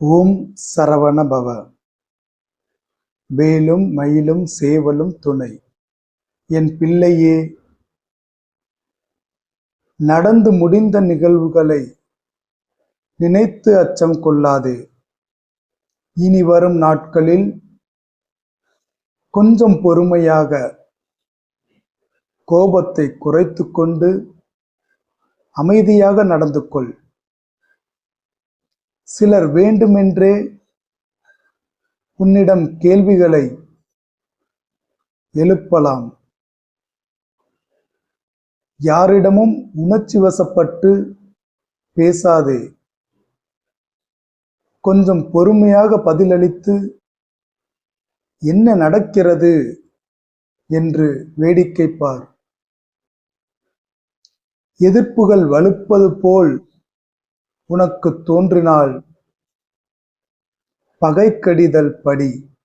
ஓம் சரவண பவ வேலும் மயிலும் சேவலும் துணை. என் பிள்ளையே நடந்து முடிந்த நிகழ்வுகளை நினைத்து அச்சம் கொள்ளாதே. இனி வரும் நாட்களில் கொஞ்சம் பொறுமையாக கோபத்தை குறைத்து கொண்டு அமைதியாக நடந்து கொள். சிலர் வேண்டுமென்றே உன்னிடம் கேள்விகளை எழுப்பலாம். யாரிடமும் உணர்ச்சி வசப்பட்டு பேசாதே. கொஞ்சம் பொறுமையாக பதிலளித்து என்ன நடக்கிறது? என்று வேடிக்கை பார். எதிர்ப்புகள் வலுப்பது போல் உனக்கு தோன்றினால் பகைக்கடிதல் படி.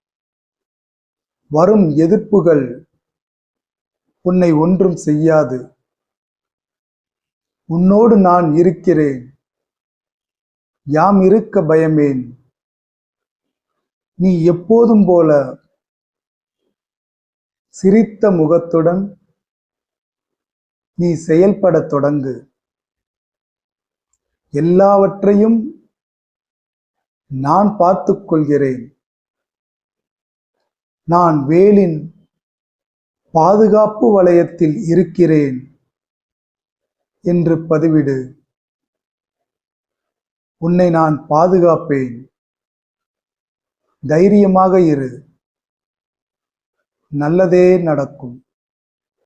வரும் எதிர்ப்புகள் உன்னை ஒன்றும் செய்யாது. உன்னோடு நான் இருக்கிறேன். யாம் இருக்க பயமேன். நீ எப்போதும் போல சிரித்த முகத்துடன் நீ செயல்படத் தொடங்கு. எல்லாவற்றையும் நான் பார்த்து கொள்கிறேன். நான் வேலின் பாதுகாப்பு வளையத்தில் இருக்கிறேன் என்று பதிவிடு. உன்னை நான் பாதுகாப்பேன். தைரியமாக இரு. நல்லதே நடக்கும்.